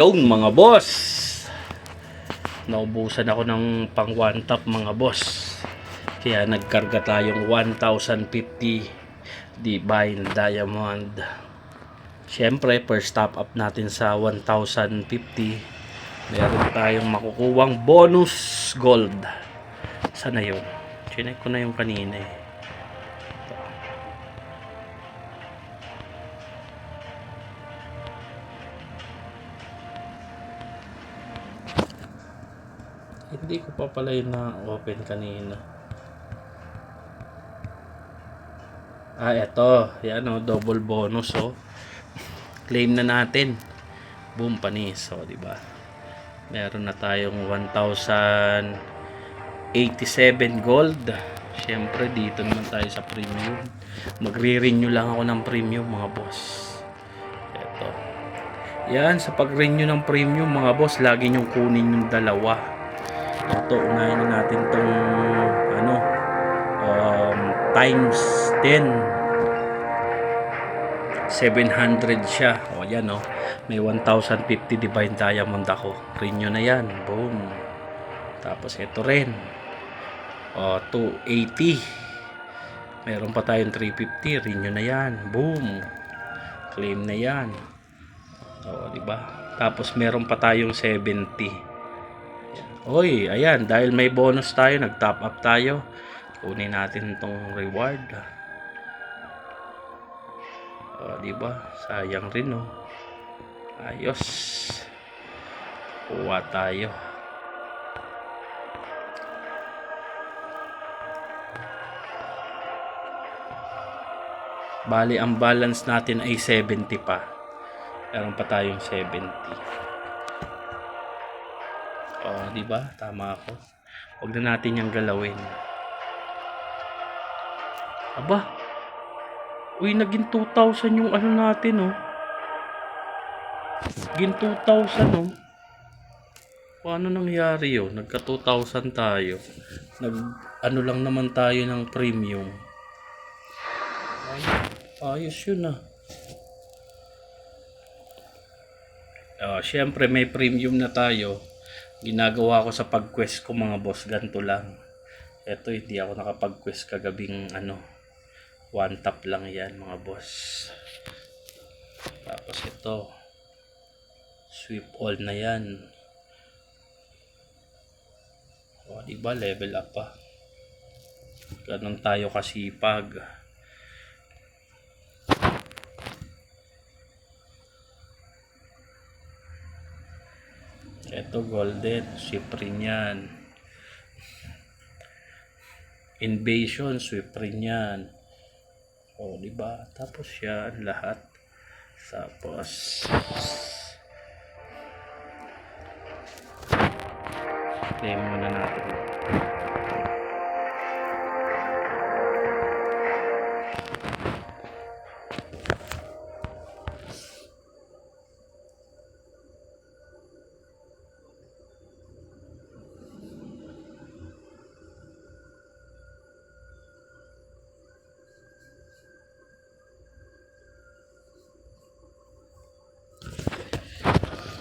Yung mga boss. Naubusan ako ng pang one top mga boss. Kaya nagkarga tayong 1,050 Divine Diamond. Siyempre, first top up natin sa 1,050. Meron tayong makukuwang bonus gold. Sana yun? Chinek ko na yung kanina eh. Hindi ko pa pala yun na-open kanina. Ah, eto. Yan o, double bonus o. Claim na natin. Boom, panis. O, di ba? Meron na tayong 1,087 gold. Siyempre, dito naman tayo sa premium. Magre-renew lang ako ng premium, mga boss. Eto. Yan, sa pag-renew ng premium, mga boss, lagi nyong kunin yung dalawa ito unahin na natin tong ano um, times 10 700 siya. O yan o may 1050 divine diamond ako. Renew na yan. Boom. Tapos ito rin. O 280 meron pa tayong 350 renew na yan. Boom. Claim na yan. O di ba? Tapos meron pa tayong 70 Oy, ayan, dahil may bonus tayo, nag-top up tayo. Kunin natin tong reward. O, di ba? Sayang rin, oh. Ayos. Kuha tayo. Bali, ang balance natin ay 70 pa. Meron pa tayong 70. Oh, di ba? Tama ako. Huwag na natin yung galawin. Aba. Uy, naging 2,000 yung ano natin, oh. Naging 2,000, oh. Paano nangyari yun? Nagka 2,000 tayo. Nag, ano lang naman tayo ng premium. Ay, ayos yun, ah. Oh, syempre may premium na tayo ginagawa ko sa pag-quest ko mga boss ganito lang. Eto hindi ako nakapag-quest kagabing ano one tap lang yan mga boss. Tapos ito sweep all na yan. O diba level up pa? Ganun tayo kasipag Ito golden, sweep rin yan. Invasion, sweep rin yan. O, di ba? Tapos yan, lahat. Tapos, play muna natin.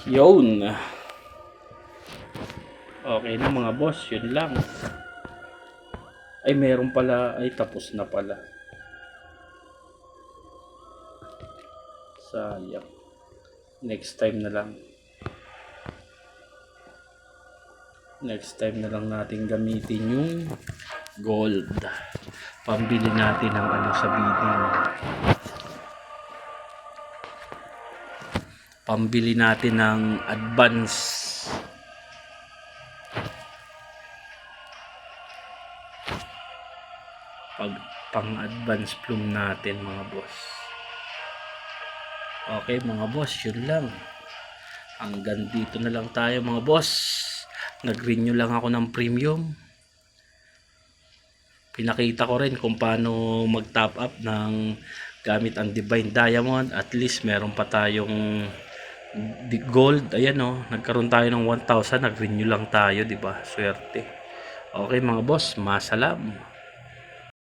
Yun. Okay na mga boss, yun lang. Ay, meron pala. Ay, tapos na pala. Sayang. Next time na lang. Next time na lang natin gamitin yung gold. Pambili natin ng ano sa bidding. Pambili natin ng advance. Pag pang advance plume natin mga boss. Okay mga boss yun lang. Hanggang dito na lang tayo mga boss. Nag renew lang ako ng premium. Pinakita ko rin kung paano mag top up ng gamit ang divine diamond. At least meron pa tayong di gold ayan oh nagkaroon tayo ng 1,000 nag-renew lang tayo di ba? Swerte. Okay mga boss masalam